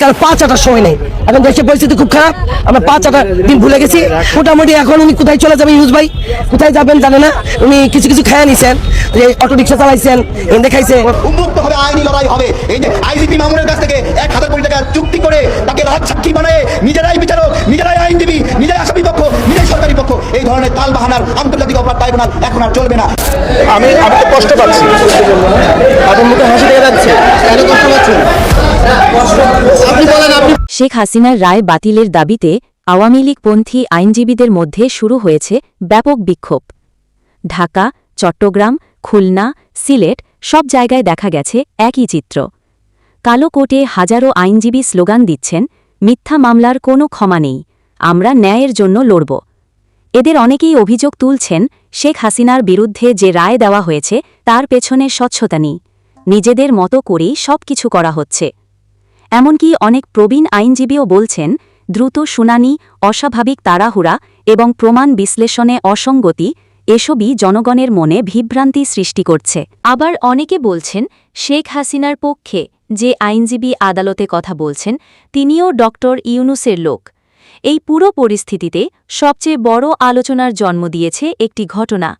কারণ পাঁচ আটার সময় নেই। এখন দেশের পরিস্থিতি খুব খারাপ। আমরা পাঁচ আটার দিন ভুলে গেছি। মোটামুটি এখন উনি কোথায় চলে যাবেন ইউজ ভাই? কোথায় যাবেন জানে না? উনি কিছু কিছু খেয়ে নিছেন। যে অটো রিক্সা চালাইছেন এনে খাইছে উন্মুক্ত হবে আইনি লড়াই হবে। এই যে আইজিপি মামুনের কাছ থেকে এক হাজার কোটি টাকা চুক্তি করে তাকে রাজ সাক্ষী বানায় নিজেরাই বিচারক, নিজেরাই আইনজীবী এই ধরনের তাল বাহানার আন্তর্জাতিক অপরাধ ট্রাইব্যুনাল এখন আর চলবে না। আমি আমি তো কষ্ট পাচ্ছি। আপনার মুখে হাসি দেখা যাচ্ছে। কেন কষ্ট পাচ্ছেন? আপনি বলেন আপনি শেখ হাসিনার রায় বাতিলের দাবিতে আওয়ামী লীগপন্থী আইনজীবীদের মধ্যে শুরু হয়েছে ব্যাপক বিক্ষোভ। ঢাকা চট্টগ্রাম খুলনা সিলেট সব জায়গায় দেখা গেছে একই চিত্র। কালো কোটে হাজারো আইনজীবী স্লোগান দিচ্ছেন মিথ্যা মামলার কোনো ক্ষমা নেই আমরা ন্যায়ের জন্য লড়ব। এদের অনেকেই অভিযোগ তুলছেন, শেখ হাসিনার বিরুদ্ধে যে রায় দেওয়া হয়েছে, তার পেছনে স্বচ্ছতা নেই। নিজেদের মতো করেই সব কিছু করা হচ্ছে। এমনকি অনেক প্রবীণ আইনজীবীও বলছেন, দ্রুত শুনানি, অস্বাভাবিক তাড়াহুড়া এবং প্রমাণ বিশ্লেষণে অসঙ্গতি, এসবই জনগণের মনে বিভ্রান্তি সৃষ্টি করছে। আবার অনেকে বলছেন, শেখ হাসিনার পক্ষে যে আইনজীবী আদালতে কথা বলছেন, তিনিও ডক্টর ইউনুসের লোক। এই পুরো পরিস্থিতিতে সবচেয়ে বড় আলোচনার জন্ম দিয়েছে একটি ঘটনা।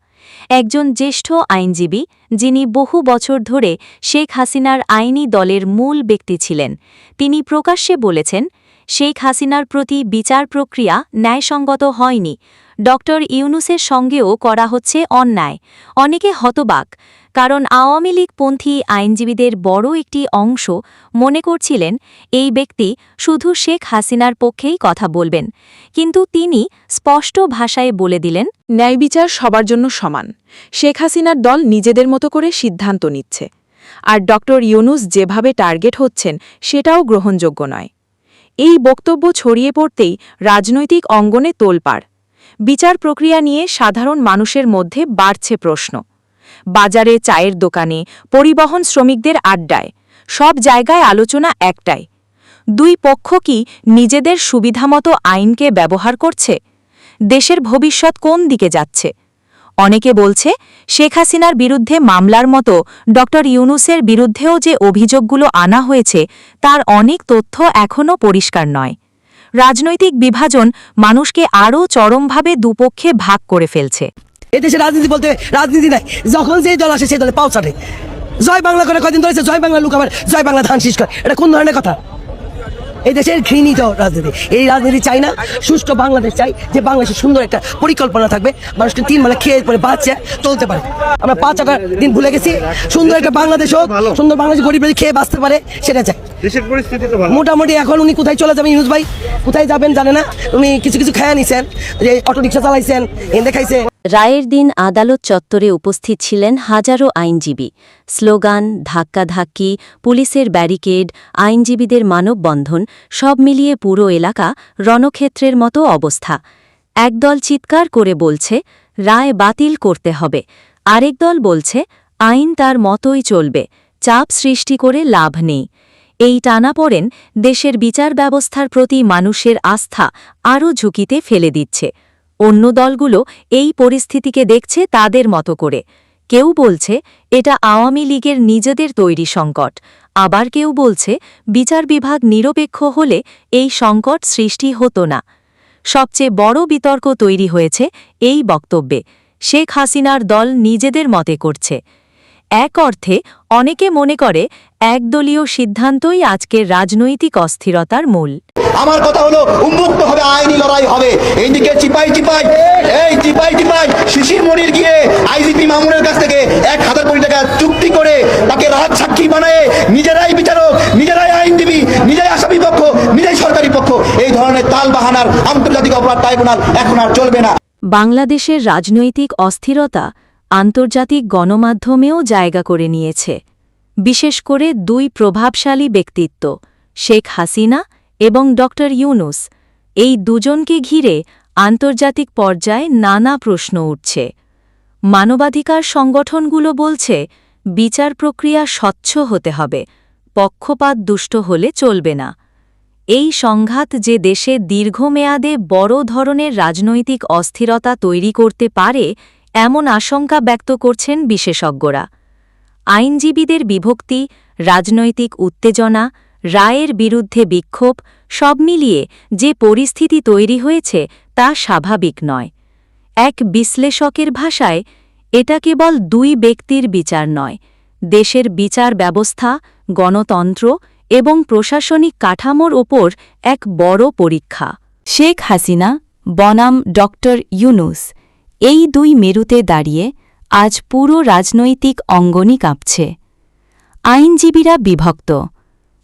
একজন জ্যেষ্ঠ আইনজীবী, যিনি বহু বছর ধরে শেখ হাসিনার আইনি দলের মূল ব্যক্তি ছিলেন, তিনি প্রকাশ্যে বলেছেন, শেখ হাসিনার প্রতি বিচার প্রক্রিয়া ন্যায়সঙ্গত হয়নি ড ইউনুসের সঙ্গেও করা হচ্ছে অন্যায়। অনেকে হতবাক, কারণ আওয়ামী লীগপন্থী আইনজীবীদের বড় একটি অংশ মনে করছিলেন, এই ব্যক্তি শুধু শেখ হাসিনার পক্ষেই কথা বলবেন। কিন্তু তিনি স্পষ্ট ভাষায় বলে দিলেন, ন্যায় বিচার সবার জন্য সমান। শেখ হাসিনার দল নিজেদের মতো করে সিদ্ধান্ত নিচ্ছে। আর ডক্টর ইউনুস যেভাবে টার্গেট হচ্ছেন, সেটাও গ্রহণযোগ্য নয়। এই বক্তব্য ছড়িয়ে পড়তেই রাজনৈতিক অঙ্গনে তোলপাড়। বিচার প্রক্রিয়া নিয়ে সাধারণ মানুষের মধ্যে বাড়ছে প্রশ্ন। বাজারে চায়ের দোকানে, পরিবহন শ্রমিকদের আড্ডায়, সব জায়গায় আলোচনা একটাই। দুই পক্ষ কি নিজেদের সুবিধামতো আইনকে ব্যবহার করছে? দেশের ভবিষ্যৎ কোন দিকে যাচ্ছে? অনেকে বলছে, শেখ হাসিনার বিরুদ্ধে মামলার মতো ড ইউনুসের বিরুদ্ধেও যে অভিযোগগুলো আনা হয়েছে, তার অনেক তথ্য এখনও পরিষ্কার নয়। রাজনৈতিক বিভাজন মানুষকে আরও চরমভাবে দুপক্ষে ভাগ করে ফেলছে। এদেশে রাজনীতি বলতে রাজনীতি নাই। যখন যে দল আসে সেই দলে পাও চাটে জয় বাংলা করে কদিন ধরেছে জয় বাংলা লুকাবার জয় বাংলা ধান শীষ করে। এটা কোন ধরনের কথা? এই দেশের ঘৃণিত রাজনীতি। এই রাজনীতি চাই না সুষ্ঠু বাংলাদেশ চাই যে বাংলাদেশের সুন্দর একটা পরিকল্পনা থাকবে মানুষকে তিন বেলা খেয়ে পরে বাঁচছে চলতে পারে। আমরা পাঁচ আটা দিন ভুলে গেছি সুন্দর একটা বাংলাদেশ হোক সুন্দর বাংলাদেশ গরিব খেয়ে বাঁচতে পারে সেটা চাই। মোটামুটি এখন উনি কোথায় চলে যাবেন ইউনুস ভাই? কোথায় যাবেন জানে না? উনি কিছু কিছু খেয়ে নিছেন যে অটো রিক্সা চালাইছেন এনে খাইছে রায়ের দিন আদালত চত্বরে উপস্থিত ছিলেন হাজারো আইনজীবী। স্লোগান, ধাক্কাধাক্কি, পুলিশের ব্যারিকেড, আইনজীবীদের মানববন্ধন, সব মিলিয়ে পুরো এলাকা রণক্ষেত্রের মতো অবস্থা। একদল চিৎকার করে বলছে, রায় বাতিল করতে হবে। আরেক দল বলছে, আইন তার মতোই চলবে, চাপ সৃষ্টি করে লাভ নেই। এই টানাপোড়েন দেশের বিচার ব্যবস্থার প্রতি মানুষের আস্থা আরও ঝুঁকিতে ফেলে দিচ্ছে। অন্য দলগুলো এই পরিস্থিতিকে দেখছে তাদের মতো করে। কেউ বলছে, এটা আওয়ামী লীগের নিজেদের তৈরি সংকট। আবার কেউ বলছে, বিচার বিভাগ নিরপেক্ষ হলে এই সংকট সৃষ্টি হতো না। সবচেয়ে বড় বিতর্ক তৈরি হয়েছে এই বক্তব্যে। শেখ হাসিনার দল নিজেদের মতে করছে। এক অর্থে অনেকে মনে করে একদলীয় সিদ্ধান্তই আজকের রাজনৈতিক অস্থিরতার মূল। আমার কথা হলো উন্মুক্ত হবে আইনি লড়াই হবে। এইদিকে চিপাই চিপাই এই চিপাই চিপাই শিশির মনির গিয়ে আইজিপি মামুনের কাছ থেকে এক হাজার কোটি টাকা চুক্তি করে তাকে রাজ সাক্ষী বানায় নিজেরাই বিচারক নিজেরাই আইনজীবী নিজেরাই আসামি পক্ষ নিজেরাই সরকারি পক্ষ এই ধরনের তাল বাহানার আন্তর্জাতিক অপরাধ ট্রাইব্যুনাল এখন আর চলবে না। বাংলাদেশের রাজনৈতিক অস্থিরতা আন্তর্জাতিক গণমাধ্যমেও জায়গা করে নিয়েছে, বিশেষ করে দুই প্রভাবশালী ব্যক্তিত্ব, শেখ হাসিনা এবং ড. ইউনুস। এই দুজনকে ঘিরে আন্তর্জাতিক পর্যায়ে নানা প্রশ্ন উঠছে। মানবাধিকার সংগঠনগুলো বলছে, বিচার প্রক্রিয়া স্বচ্ছ হতে হবে, পক্ষপাত দুষ্ট হলে চলবে না। এই সংঘাত যে দেশে দীর্ঘমেয়াদে বড় ধরনের রাজনৈতিক অস্থিরতা তৈরি করতে পারে এমন আশঙ্কা ব্যক্ত করছেন বিশেষজ্ঞরা। আইনজীবীদের বিভক্তি, রাজনৈতিক উত্তেজনা, রায়ের বিরুদ্ধে বিক্ষোভ, সব মিলিয়ে যে পরিস্থিতি তৈরি হয়েছে তা স্বাভাবিক নয়। এক বিশ্লেষকের ভাষায়, এটা কেবল দুই ব্যক্তির বিচার নয়, দেশের বিচার ব্যবস্থা, গণতন্ত্র এবং প্রশাসনিক কাঠামোর ওপর এক বড় পরীক্ষা। শেখ হাসিনা, বনাম ডক্টর ইউনুস এই দুই মেরুতে দাঁড়িয়ে আজ পুরো রাজনৈতিক অঙ্গনই কাঁপছে। আইনজীবীরা বিভক্ত,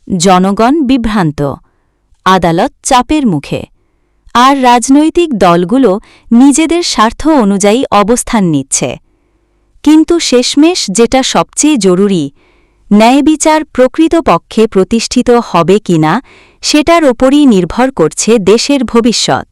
জনগণ বিভ্রান্ত, আদালত চাপের মুখে, আর রাজনৈতিক দলগুলো নিজেদের স্বার্থ অনুযায়ী অবস্থান নিচ্ছে। কিন্তু শেষমেশ যেটা সবচেয়ে জরুরি, ন্যায়বিচার প্রকৃতপক্ষে প্রতিষ্ঠিত হবে কিনা, সেটার ওপরই নির্ভর করছে দেশের ভবিষ্যৎ।